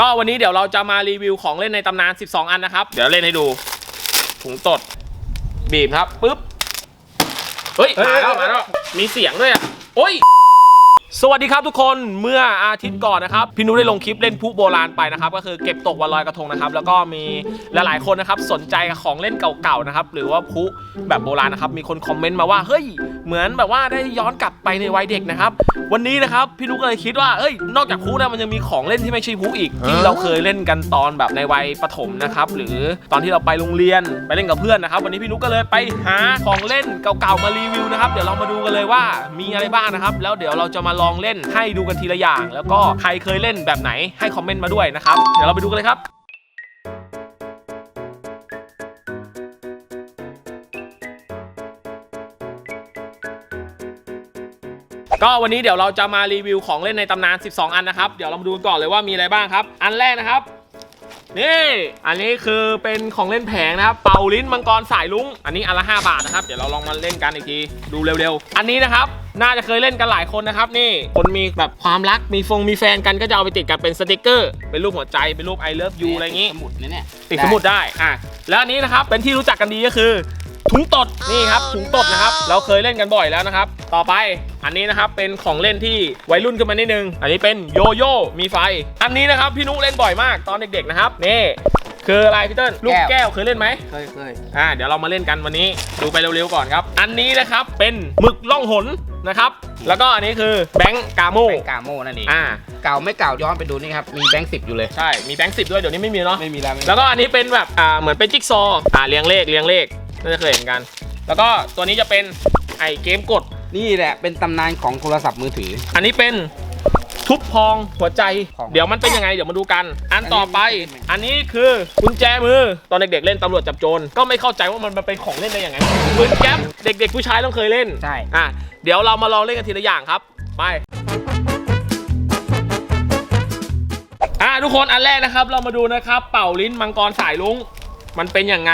ก็วันนี้เดี๋ยวเราจะมารีวิวของเล่นในตำนาน 12 อันนะครับ เดี๋ยวเล่นให้ดู ถุงตด บีบครับปุ๊บเฮ้ยเฮ้ย มาแล้วเฮ้มายแล้ว มีเสียงด้วยอะโอ้ย สวัสดีครับทุกคนเมื่ออาทิตย์ก่อนนะครับพี่นุ้ยได้ลงคลิปเล่นผู้โบราณไปนะครับก็คือเก็บตกวันลอยกระทงนะครับ แล้วก็มีหลายๆคนนะครับสนใจกับของเล่นเก่าๆนะครับหรือว่าผู้แบบโบราณนะครับมีคนคอมเมนต์มาว่าเฮ้ยเหมือนแบบว่าได้ย้อนกลับไปในวัยเด็กนะครับวันนี้นะครับพี่นุ้ยก็เลยคิดว่าเอ้ยนอกจากผู้นะมันยังมีของเล่นที่ไม่ใช่ผู้อีกที่เราเคยเล่นกันตอนแบบในวัยประถมนะครับหรือตอนที่เราไปโรงเรียนไปเล่นกับเพื่อนนะครับวันนี้พี่นุ้ยก็เลยไปหาของเล่นเก่าๆมารีวิวนะครับเดี๋ยวเรามาดูกันเลยว่ามีอะไรบ้างนะครับแล้วเดี๋ยวเราจะมาลองเล่นให้ดูกันทีละอย่าง แล้วก็ใครเคยเล่นแบบไหนให้คอมเมนต์มาด้วยนะครับ เดี๋ยวเราไปดูกันเลยครับก็วันนี้เดี๋ยวเราจะมารีวิวของเล่นในตำนาน 12 อันนะครับ เดี๋ยวเรามาดูกันก่อนเลยว่ามีอะไรบ้างครับ อันแรกนะครับ นี่ อันนี้คือเป็นของเล่นแผงนะครับ เป่าลิ้นมังกรสายลุง อันนี้อันละ 5 บาทนะครับ เดี๋ยวเราลองมาเล่นกันอีกที ดูเร็วๆ อันนี้นะครับ น่าจะเคยเล่นกันหลายคนนะครับ นี่ คนมีแบบความรัก มีฟง มีแฟนกันก็จะเอาไปติดกันเป็นสติกเกอร์ เป็นรูปหัวใจ เป็นรูป I love you อะไรอย่างงี้ สมุดนะเนี่ยติดสมุดได้ อะ แล้วอันนี้นะครับ เป็นที่รู้จักกันดีก็คือ ถุงตดนี่ครับถุงตดนะครับ เราเคยเล่นกันบ่อยแล้วนะครับ ต่อไปอันนี้นะครับเป็นของเล่นที่วัยรุ่นขึ้นมานิดนึง อันนี้เป็นโยโย่มีไฟ อันนี้นะครับพี่นุเล่นบ่อยมากตอนเด็กๆนะครับนี่คืออะไรพี่เติ้ลลูกแก้วเคยเล่นไหมเคยเคยอ่าเดี๋ยวเรามาเล่นกันวันนี้ดูไปเร็วๆก่อนครับ อันนี้นะครับเป็นหมึกล่องหนนะครับแล้วก็อันนี้คือแบงก์กาโมเป็นกาโมนั่นเองอ่าเก่าไม่เก่าย้อนไปดูนี่ครับมีแบงค์สิบอยู่เลยใช่มีแบงก์สิบด้วยเดี๋ยวนี้ไม่มีเนาะไม่มีแล้วไม่มีแล้วก็อันนี้เป็นแบบอ่าเหมือนเป็นจิ๊กซอว์อ่าเรียงเลขเรียงเลข น่าจะเคยเห็นกัน แล้วก็ตัวนี้จะเป็นไอเกมกด นี่แหละเป็นตำนานของโทรศัพท์มือถือ อันนี้เป็นทุบพองหัวใจ ของเดี๋ยวมันเป็นยังไงเดี๋ยวมาดูกัน อันต่อไปอันนี้อันนี้คือกุญแจมือ ตอนเด็กๆเล่นตำรวจจับโจรก็ไม่เข้าใจว่ามันเป็นของเล่นได้ยังไงปืนแก๊ปเด็ก ๆ ผู้ชายต้องเคยเล่นใช่ อะเดี๋ยวเรามาลองเล่นกันทีละอย่างครับ ไป อะทุกคนอันแรกนะครับ เรามาดูนะครับ เป่าลิ้นมังกรสายลุง มันเป็นยังไง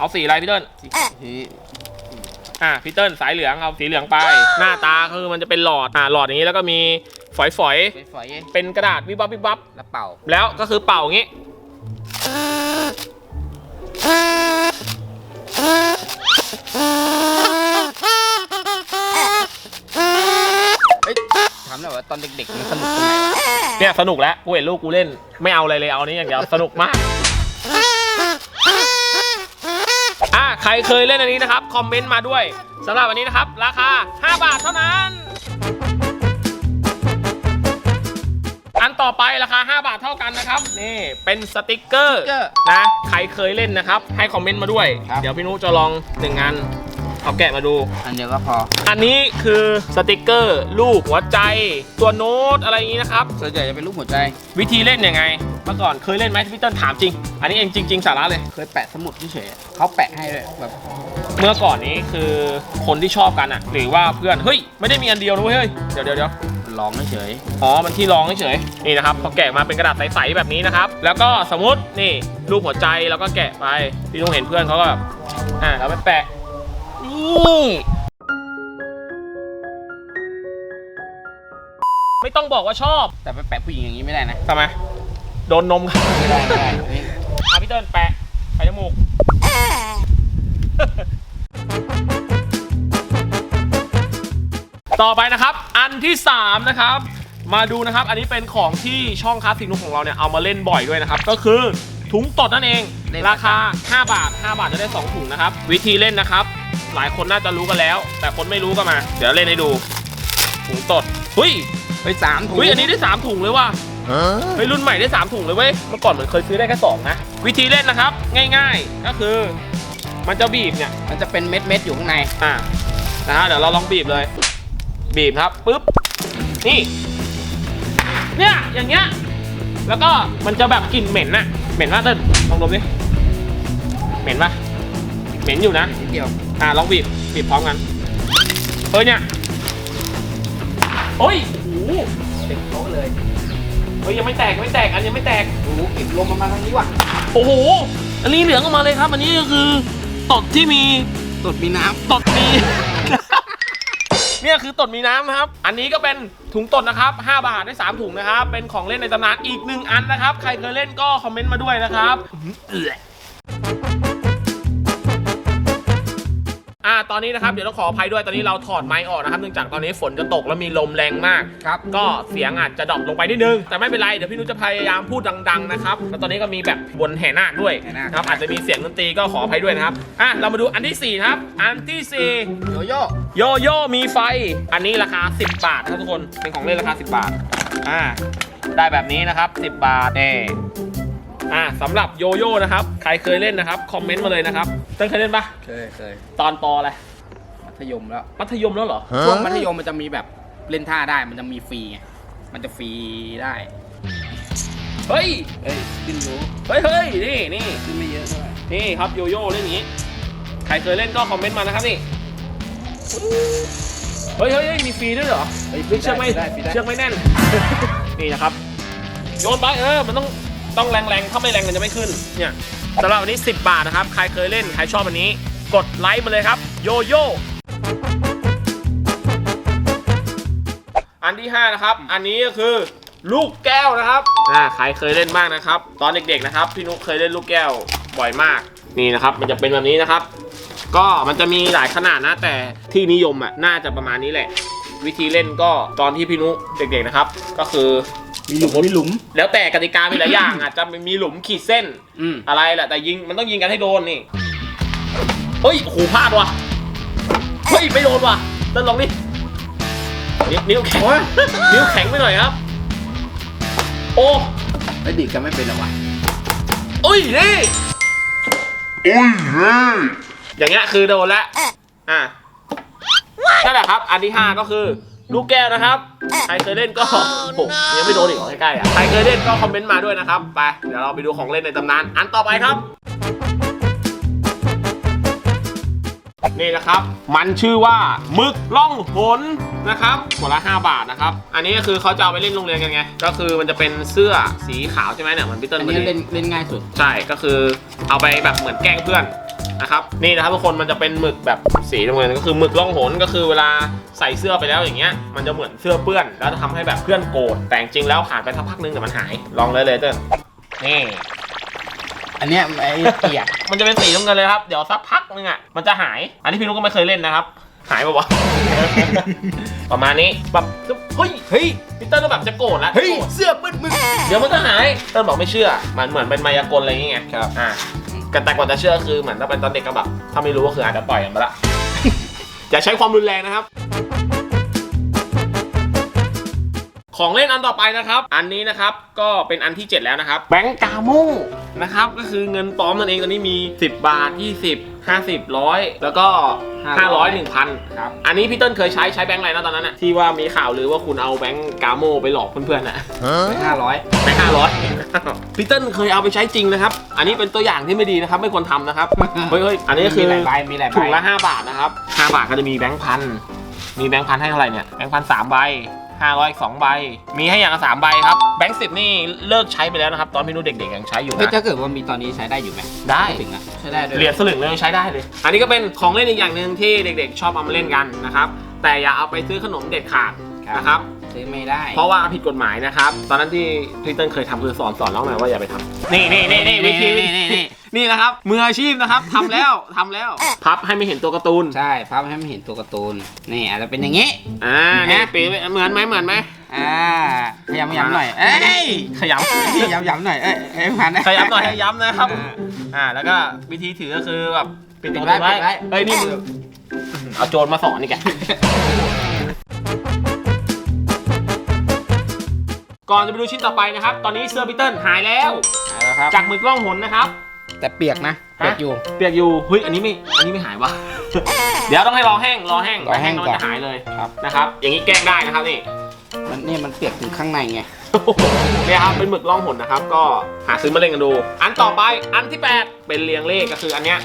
เอาสีอะไรพี่เติ้ลที่อะพี่เติ้ลสายเหลืองเอาสีเหลืองไป หน้าตาคือมันจะเป็นหลอดอะหลอดอย่างนี้แล้วก็มีฝอยเป็นฝอยๆเป็นกระดาษวิบวับวิบวับแล้วเป่า แล้วก็คือเป่าอย่างนี้เอ้ยถามหน่อยว่าตอนเด็กๆมันสนุกตรงไหนวะเนี่ยสนุกแล้วกูเห็นลูกกูเล่น ไม่เอาอะไรเลยเอานี้อย่างเดียวสนุกมากอะ ใครเคยเล่นอันนี้นะครับ คอมเมนต์มาด้วยสำหรับวันนี้นะครับ ราคา 5 บาทเท่านั้น อันต่อไปราคา 5 บาทเท่ากันนะครับ นี่เป็นสติกเกอร์นะ ใครเคยเล่นนะครับ ให้คอมเมนต์มาด้วย เดี๋ยวพี่นุจะลองหนึ่งอัน เอาแกะมาดู อันเดียวก็พอ อันนี้คือสติกเกอร์ลูกหัวใจ ตัวโน้ตอะไรอย่างนี้นะครับ ส่วนใหญ่จะเป็นรูปหัวใจ วิธีเล่นยังไง เมื่อก่อนเคยเล่นไหมพี่เติ้ลถามจริง อันนี้เองจริง ๆ สาระเลย เคยแปะสมุดเฉยๆเขาแปะให้เลยแบบ เมื่อก่อนนี้คือคนที่ชอบกันอะหรือว่าเพื่อน เฮ้ย ไม่ได้มีอันเดียวนะเว้ยเฮ้ย เดี๋ยวเดี๋ยวเดี๋ยวลองเฉยอ๋อ มันที่รองเฉยๆนี่นะครับ พอแกะมาเป็นกระดาษใสๆแบบนี้นะครับ แล้วก็สมมตินี่รูปหัวใจแล้วก็แกะไป พี่นุ้งเห็นเพื่อนเขาก็แบบอ่าแล้วไปแปะ นี่ไม่ต้องบอกว่าชอบ แต่ไปแปะผู้หญิงอย่างนี้ไม่ได้นะทำไมโดนนมไม่ได้ไม่ได้อันนี้อาพี่เติ้ลแปะไปจมูก ต่อไปนะครับ อันที่ 3 นะครับ มาดูนะครับ อันนี้เป็นของที่ช่องคลาสสิกนุกของเราเนี่ยเอามาเล่นบ่อยด้วยนะครับ ก็คือถุงตดนั่นเองราคา 5 บาท 5 บาทจะได้ 2 ถุงนะครับ วิธีเล่นนะครับ หลายคนน่าจะรู้กันแล้ว แต่คนไม่รู้ก็มา เดี๋ยวเล่นให้ดูถุงตดหุยไปสามถุงหุยอันนี้ได้3ถุงเลยว่ะเฮ้ยรุ่นใหม่ได้3ถุงเลยเว้ยเมื่อก่อนเหมือนเคยซื้อได้แค่2นะวิธีเล่นนะครับ ง่าย ๆ ก็คือ มันจะบีบเนี่ยมันจะเป็นเม็ดเม็ดๆอยู่ข้างในอ่านะฮะเดี๋ยวเราลองบีบเลย บีบครับปุ๊บนี่ เนี่ยอย่างเงี้ยแล้วก็มันจะแบบกลิ่นเหม็นน่ะเหม็นมากเต้นลองดมดิเหม็นปะ เหม็นอยู่นะ นิดเดียวอ่าลองบีบบีบพร้อมกันเฮ้ยเนี่ยโอ้ยโอ้โหเต็มโต๊ะเลยเฮ้ยยังไม่แตกยังไม่แตกอันยังไม่แตกโอ้โหเก็บลมมามาทางนี้ว่ะโอ้โหอันนี้เหลืองออกมาเลยครับ อันนี้ก็คือตดที่มีตดมีน้ตดมี เนี่ยคือตดมีน้ำนะครับ อันนี้ก็เป็นถุงตดนะครับ5บาทได้ 3 ถุงนะครับ เป็นของเล่นในตำนานอีกหนึ่งอันนะครับ ใครเคยเล่นก็คอมเมนต์มาด้วยนะครับเอืออ่าตอนนี้นะครับเดี๋ยวต้องขออภัยด้วยตอนนี้เราถอดไม้ออกนะครับเนื่องจากตอนนี้ฝนจะตกแล้วมีลมแรงมากครับก็เสียงอาจจะดรอปลงไปนิดนึง แต่ไม่เป็นไรเดี๋ยวพี่นุชจะพยายามพูดดัง ๆนะครับแล้วตอนนี้ก็มีแบบบนแห่นาคด้วยแห่นาคนะครับอาจจะมีเสียงดนตรีก็ขออภัยด้วยนะครับอะเรามาดูอันที่สี่นะครับอันที่สี่โยโย่โยโย่มีไฟ อันนี้ราคา 10 บาทนะครับทุกคนเป็นของเล่นราคา 10 บาทอ่าได้แบบนี้นะครับ 10 บาทเน่อ่าสำหรับโยโย่นะครับ ใครเคยเล่นนะครับ คอมเมนต์มาเลยนะครับเต้นเคยเล่นปะเคยเคยตอนปออะไรมั ธยมแล้วมัธยมแล้วเหรอ ช่วงมัธยมมันจะมีแบบเล่นท่าได้มันจะมีฟรีไงมันจะฟรีได้ เฮ้ย เอ้ยขึ้นรู้เฮ้ยเฮ้ยนี่นี่ขึ้นไม่เยอะเท่าไหร่นี่ครับโยโย่เล่นอย่างนี้ ใครเคยเล่นก็คอมเมนต์มานะครับนี่ เฮ้ยเฮ้ยเฮ้ยมีฟรีด้วยเหรอเฮ้ยเฮ้ยเชือกไม่ฟรีได้ฟรีได้เชือกไม่แน่น นี่นะครับ โยนไปเออ มันต้องต้องแรงๆ ถ้าไม่แรงมันจะไม่ขึ้น เนี่ยสำหรับวันนี้ 10 บาทนะครับ ใครเคยเล่น ใครชอบอันนี้ กดไลค์มาเลยครับ โยโย่ อันที่5นะครับ อันนี้ก็คือลูกแก้วนะครับอ่าใครเคยเล่นบ้างนะครับ ตอนเด็กๆนะครับ พี่นุ๊กเคยเล่นลูกแก้วบ่อยมาก นี่นะครับ มันจะเป็นแบบนี้นะครับ ก็มันจะมีหลายขนาดนะ แต่ที่นิยมอะ น่าจะประมาณนี้แหละ วิธีเล่นก็ตอนที่พี่นุ๊กเด็กๆนะครับ ก็คือ มีหลุมมีหลุม แล้วแต่กติกามีหลายอย่างอาจจะมีหลุมขีดเส้น อืมอะไรแหละ แต่ยิง มันต้องยิงกันให้โดนนี่ เฮ้ยโอ้โหพลาดว่ะ เฮ้ยไม่โดนว่ะเต้นลองดินิ้วนิ้วแข็งนิ้วแข็งไปหน่อยครับ โอ้ไอ้ดิกันไม่เป็นหรอวะเอ้ยนี่อย่างเงี้ยคือโดนแล้วอะนั่นแหละครับ อันที่ห้าก็คือลูกแก้วนะครับ ใครเคยเล่นก็โอ้โหยังไม่โดนอีกเหรอใกล้ๆอะ ใครเคยเล่นก็คอมเมนต์มาด้วยนะครับ ไป เดี๋ยวเราไปดูของเล่นในตำนาน อันต่อไปครับ นี่นะครับ มันชื่อว่าหมึกล่องหนนะครับหัวละ 5 บาทนะครับ อันนี้ก็คือเขาจะเอาไปเล่นโรงเรียนกันไง ก็คือมันจะเป็นเสื้อสีขาวใช่ไหมเนี่ยเหมือนพีเตอร์อันพอนี้ดี เล่นเล่นง่ายสุด ใช่ ก็คือเอาไปแบบเหมือนแกล้งเพื่อนนะครับ นี่นะครับทุกคนมันจะเป็นหมึกแบบสีน้ำเงินก็คือหมึกล่องหนก็คือเวลาใส่เสื้อไปแล้วอย่างเงี้ยมันจะเหมือนเสื้อเปื้อน แล้วจะทำให้แบบเพื่อนโกรธแต่จริงๆแล้วผ่านไปสักพักนึงแต่มันหาย ลองเลยเลยเต้นนี่ อันเนี้ยไอ้เกียกมันจะเป็นสีน้ำเงินเลยครับ เดี๋ยวสักพักนึงอะ มันจะหาย อันนี้พี่นุ๊กก็ไม่เคยเล่นนะครับ หายปะวะ ประมาณนี้แบบเฮ้ย เฮ้ยพีเตอร์ก็แบบจะโกรธแล้วเฮ้ยโกรธเสื้อปื้นมึงเดี๋ยวมันก็หาย เติ้ลบอกไม่เชื่อ มันเหมือนเป็นมายากลอะไรอย่างเงี้ยครับ อ่าแต่กว่าจะเชื่อคือเหมือนถ้าเป็นตอนเด็กก็แบบ ถ้าไม่รู้ก็คืออาจจะปล่อยกันไปละ อย่าใช้ความรุนแรงนะครับ ของเล่นอันต่อไปนะครับ อันนี้นะครับก็เป็นอันที่ 7 แล้วนะครับแบงก์กาโมนะครับก็คือเงินปลอมนั่นเองตอนนี้มี 10 บาท 20 50ร้อยแล้วก็ 500 1,000ครับอันนี้พี่เติ้ลเคยใช้ใช้แบงค์อะไรนะตอนนั้นอะที่ว่ามีข่าวลือว่าคุณเอาแบงก์กาโมไปหลอกเพื่อนๆอะไปห้าร้อยแบงค์ห้าร้อยพี่เติ้ลเคยเอาไปใช้จริงนะครับ อันนี้เป็นตัวอย่างที่ไม่ดีนะครับไม่ควรทำนะครับเฮ้ยเฮ้ยอันนี้ก็คือมีหลายใบมีหลายใบ ถุงละ 5 บาทนะครับ 5 บาทก็จะมีแบงค์พันมีแบงค์พันให้เท่าไหร่เนี่ยแบงค์พันสามใบ ห้าร้อยอีกสองใบ มีให้อย่างละสามใบครับ แบงค์สิบนี่เลิกใช้ไปแล้วนะครับ ตอนพี่นุ้เด็กๆยังใช้อยู่เฮ้ยนะ ถ้าเกิดว่ามีตอนนี้ใช้ได้อยู่ไหมได้ ถึงอะใช้ได้ด้วยเหรียญสลึงเลยยังใช้ได้เลย อันนี้ก็เป็นของเล่นอีกอย่างหนึ่งที่เด็กๆ ชอบเอามาเล่นกันนะครับ แต่อย่าเอาไปซื้อขนมเด็ดขาดนะครับ ซื้อไม่ได้ เพราะว่าผิดกฎหมายนะครับ ตอนนั้นที่พี่เติ้ลเคยทำคือสอนสอนน้องหน่อยว่าอย่าไปทำนี่นี่นี่นี่วิธีนี่นี่นี่ นี่นะครับมืออาชีพนะครับทำแล้วทำแล้วพับให้ไม่เห็นตัวการ์ตูนใช่ภาพให้มันเห็นตัวการ์ตูนนี่อาจจะเป็นอย่างงี้ อ่านี่นะปีเหมือนไหมเหมือนไหมอ่าขยำยำหน่อย เอ้ยขยำขยำยำหน่อยเอ้ยเอ้ยพันขยำหน่อยให้ย้ำนะครับ อ่าแล้วก็วิธีถือก็คือแบบปิดตัวการ์ตูนไว้เอ้ยนี่มือเอาโจรมาสอนนี่แก ก่อนจะไปดูชิ้นต่อไปนะครับ ตอนนี้เสื้อพีเติ้ลหายแล้ว เอาแล้วครับ จากมือกล้องหนนะครับ แต่เปียกนะเปียกอยู่ เปียกอยู่เฮ้ยอันนี้ไม่อันนี้ไม่หายวะ เดี๋ยวต้องให้รอแห้งรอแห้งรอแห้งแล้วก่มัอนนจะหายเลยครับ นะครับ อย่างนี้แกล้งได้นะครับนี่ มันนี่มันเปียกถึงข้างในไง เนี่ยครับเป็นหมึกล่องหนนะครับ ก็หาซื้อมาเล่นกันดู อันต่อไปอันที่ 8 เป็นเรียงเลขก็คืออันเนี้ย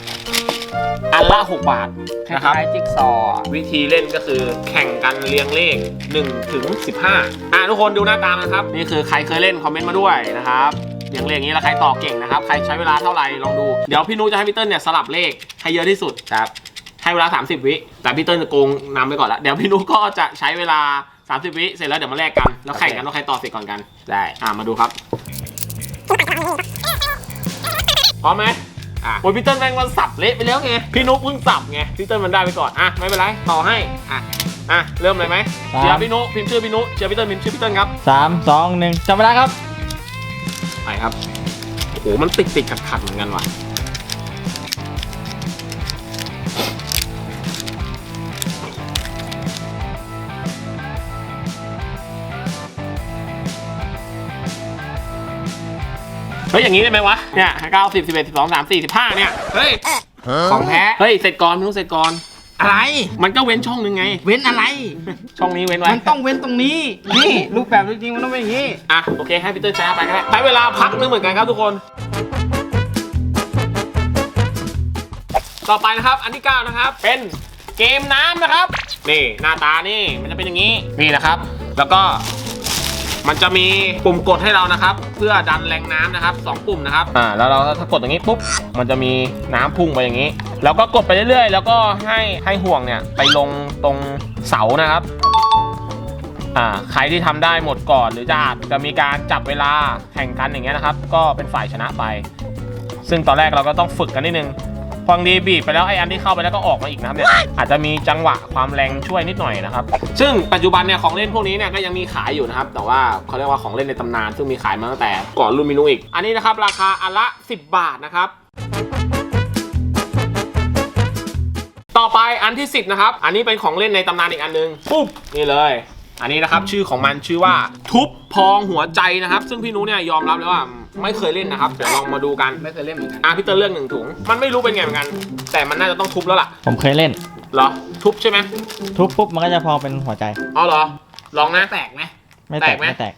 อันละ 6 บาทคนะครับ ล้ายๆจิ๊กซอว์วิธีเล่นก็คือแข่งกันเรียงเลข1ถึง15 อะทุกคนดูหน้าตามนะครับ นี่คือใครเคยเล่นคอมเมนต์มาด้วยนะครับเรียงเลขอย่างนี้แล้วใครตอบเก่งนะครับ ใครใช้เวลาเท่าไหร่ลองดู เดี๋ยวพี่นุจะให้พี่เติ้ลเนี่ยสลับเลขให้เยอะที่สุดครับช้เวลา 30 วิ แต่พี่เติ้ลจะโกงนำไปก่อนแล้วเดี๋ยวพี่นุก็จะใช้เวลา 30 วิเสร็จแล้วเดี๋ยวมาแลกกันแล้วแข่งกันว่าใครต่อเสร็จก่อนกัน ได้ อ่ามาดูครับ พร้อมไหม อะโอ้ยพี่เติ้ลแม่งมันสับเละไปแล้วไง พี่นุ๊กเพิ่งสับไง พี่เติ้ลมันได้ไปก่อน อะไม่เป็นไร ต่อให้ อะ อะเริ่มเลยไหมครับ เชียร์พี่นุพิมพ์ชื่อพี่นุเชียร์พี่เติ้ลพิมพ์ชื่อพี่เติ้ลครับ สามสองหนึ่งจำเวลาครับ ไปครับ โอ้โห มันติดติดขัดขัดๆเหมือนกันว่ะ ฮ้ยอย่างนี้ได้ไหมวะ เนี่ยเก้าสิบสิบเอ็ดสิบสองสามสี่สิบห้าเนี่ย เฮ้ย ของแท้ เฮ้ย เสร็จก่อนพี่นุเสร็จก่อน อะไร มันก็เว้นช่องนึงไง เว้นอะไร ช่องนี้เว้นไว้ มันต้องเว้นตรงนี้ นี่รูปแบบจริงๆมันต้องเป็นอย่างนี้ อะโอเคให้พีเตอร์ใช้ไปก็ได้ใช้เวลาพักนึงเหมือนกันครับทุกคน ต่อไปนะครับอันที่9นะครับ เป็นเกมน้ำนะครับ นี่หน้าตานี่มันจะเป็นอย่างนี้นี่นะครับ แล้วก็ มันจะมีปุ่มกดให้เรานะครับ เพื่อดันแรงน้ำนะครับสองปุ่มนะครับอ่าแล้วเราถ้ากดอย่างนี้ปุ๊บมันจะมีน้ำพุ่งไปอย่างนี้ แล้วก็กดไปเรื่อยๆ แล้วก็ให้ให้ห่วงเนี่ยไปลงตรงเสานะครับอ่าใครที่ทำได้หมดก่อนหรือจะอาจจะมีการจับเวลาแข่งกันอย่างเงี้ยนะครับ ก็เป็นฝ่ายชนะไป ซึ่งตอนแรกเราก็ต้องฝึกกันนิดนึง ฟังดีบีบไปแล้วไอ้อันที่เข้าไปแล้วก็ออกมาอีกนะครับเนี่ยอาจจะมีจังหวะความแรงช่วยนิดหน่อยนะครับซึ่งปัจจุบันเนี่ยของเล่นพวกนี้เนี่ยก็ยังมีขายอยู่นะครับแต่ว่าเขาเรียกว่าของเล่นในตำนานซึ่งมีขายมาตั้งแต่ก่อนรุ่นมินูอีก อันนี้นะครับราคาอันละ 10 บาทนะครับต่อไปอันที่ 10นะครับ อันนี้เป็นของเล่นในตำนานอีกอันหนึงปุ๊บนี่เลย อันนี้นะครับชื่อของมันชื่อว่าทุบพองหัวใจนะครับ ซึ่งพี่นุเนี่ยยอมรับเลยว่า ไม่เคยเล่นนะครับ เดี๋ยวลองมาดูกัน ไม่เคยเล่นเหมือนกันอะพี่เตอร์เลือกหนึ่งถุง มันไม่รู้เป็นไงเหมือนกัน แต่มันน่าจะต้องทุบแล้วล่ะ ผมเคยเล่น เหรอ ทุบใช่ไหมทุบปุ๊บมันก็จะพองเป็นหัวใจเอาเหรอ ลองนะ แตกไหม ไม่แตแตกกไหม ไม่แตก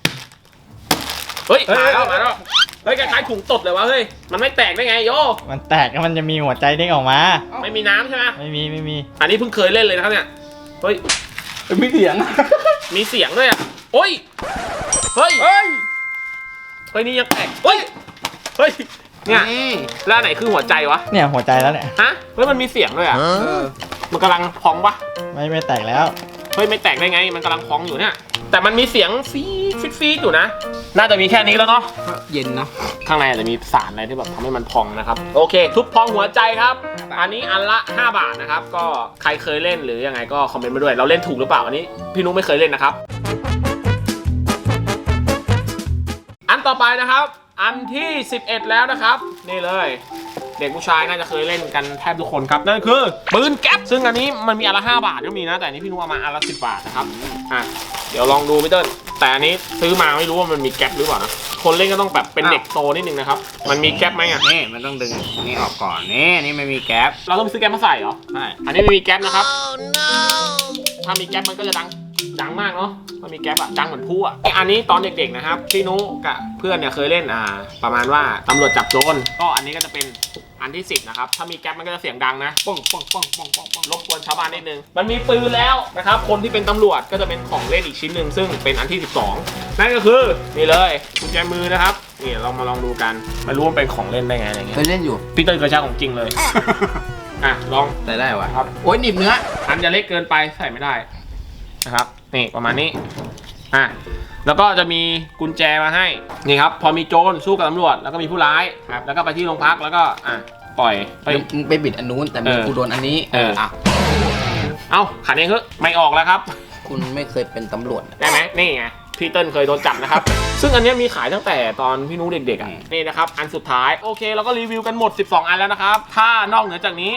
เฮ้ยเฮ้ยมาแล้วเฮ้ยมาแล้ว เฮ้ยคล้ายๆถุงตดเลยวะ เฮ้ย มันไม่แตกได้ไงโย มันแตกแล้วมันจะมีหัวใจเด้งออกมา ไม่มีน้ำใช่ไหมไม่มีไม่มี อันนี้เพิ่งเคยเล่นเลยนะครับเนี่ย เฮ้ยไม่เสียง มีเสียงด้วยอะโอ้ย เฮ้ย เฮ้ยเฮ้ยนี่ยังแตกเฮ้ยเฮ้ยเนี่ยนี่แล้วอันไหนคือหัวใจวะเนี่ยหัวใจแล้วเนี่ยฮะเฮ้ยมันมีเสียงด้วยอะเออมันกำลังพองปะไม่ไม่แตกแล้วเฮ้ยไม่แตกได้ไง มันกำลังพองอยู่เนี่ย แต่มันมีเสียงฟีดฟีดฟีดอยู่นะ น่าจะมีแค่นี้แล้วเนาะเย็นเนาะข้างในอาจจะมีสารอะไรที่แบบทำให้มันพองนะครับ โอเค ทุบพองหัวใจครับ อันนี้อันละ 5 บาทนะครับ ก็ใครเคยเล่นหรือยังไงก็คอมเมนต์มาด้วย เราเล่นถูกหรือเปล่าอันนี้ พี่นุ้งไม่เคยเล่นนะครับ ต่อไปนะครับ อันที่ 11 แล้วนะครับ นี่เลย เด็กผู้ชายน่าจะเคยเล่นกันแทบทุกคนครับ นั่นคือปืนแก๊ปซึ่งอันนี้มันมีอันละ5บาทก็มีนะ แต่อันนี้พี่นุ้งเอามาอันละ10 บาทนะครับอะเดี๋ยวลองดูพี่เติ้ลแต่อันนี้ซื้อมาไม่รู้ว่ามันมีแก๊ปหรือเปล่านะคนเล่นก็ต้องแบบเป็นเด็กโตนิดนึงนะครับมันมีแก๊ปไหมอะนี่มันต้องดึงนี่ออกก่อนนี่นี่ไม่มีแก๊ปเราต้องไปซื้อแก๊ปมาใส่เหรอใช่อันนี้ไม่มีแก๊ปนะครับ ถ้ามีแก๊ปมันก็จะดัง ดังมากเนาะถ้ามีแก๊ปอะดังเหมือนผู้อะอันนี้ตอนเด็กๆนะครับพี่นุกับเพื่อนเนี่ยเคยเล่นอ่าประมาณว่าตำรวจจับโจรก็อันนี้ก็จะเป็นอันที่ 10 นะครับ ถ้ามีแก๊ปมันก็จะเสียงดังนะป้องป้องป้องป้องป้องป้องรบกวนชาวบ้านนิดนึง มันมีปืนแล้วนะครับ คนที่เป็นตำรวจก็จะเป็นของเล่นอีกชิ้นหนึ่งซึ่งเป็นอันที่ 12 นั่นก็คือ นี่เลยกุญแจมือนะครับ นี่เรามาลองดูกันไม่รู้ว่าเป็นของเล่นได้ไงอะไรเงี้เคยยเล่นอยู่พี่เตอร์เคยใช้ของจริงเลย อะลองแต่ได้วะครับ โอ้ยหนีบเนื้ออันจะเล็กเกินไปใส่ไม่ได้นะครับ นี่ประมาณนี้อะแล้วก็จะมีกุญแจมาให้นี่ครับ พอมีโจรสู้กับตำรวจแล้วก็มีผู้ร้ายครับแล้วก็ไปที่โรงพักแล้วก็อะปล่อยไป มึงไปบิดอันนู้นแต่มึงเออกูโดนอันนี้เอออะเอ้าขันเองเฮ้ยไม่ออกแล้วครับ คุณไม่เคยเป็นตำรวจอะ ได้ไหมนี่ไงพี่เติ้ลเคยโดนจับนะครับ ซึ่งอันเนี้ยมีขายตั้งแต่ตอนพี่นุ้เด็กๆอะนี่นะครับอันสุดท้ายโอเคเราก็รีวิวกันหมด 12 อันแล้วนะครับ ถ้านอกเหนือจากนี้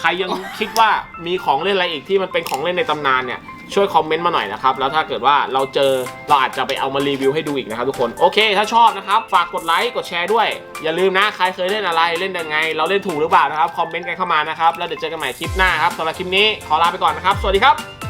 ใครยังคิดว่ามีของเล่นอะไรอีกที่มันเป็นของเล่นในตำนานเนี่ย ช่วยคอมเมนต์มาหน่อยนะครับ แล้วถ้าเกิดว่าเราเจอเราอาจจะไปเอามารีวิวให้ดูอีกนะครับทุกคนโอเค ถ้าชอบนะครับ ฝากกดไลค์กดแชร์ด้วย อย่าลืมนะใครเคยเล่นอะไรเล่นยังไง เราเล่นถูกหรือเปล่านะครับคอมเมนต์กันเข้ามานะครับแล้วเดี๋ยวเจอกันใหม่คลิปหน้าครับสำหรับคลิปนี้ขอลาไปก่อนนะครับ สวัสดีครับ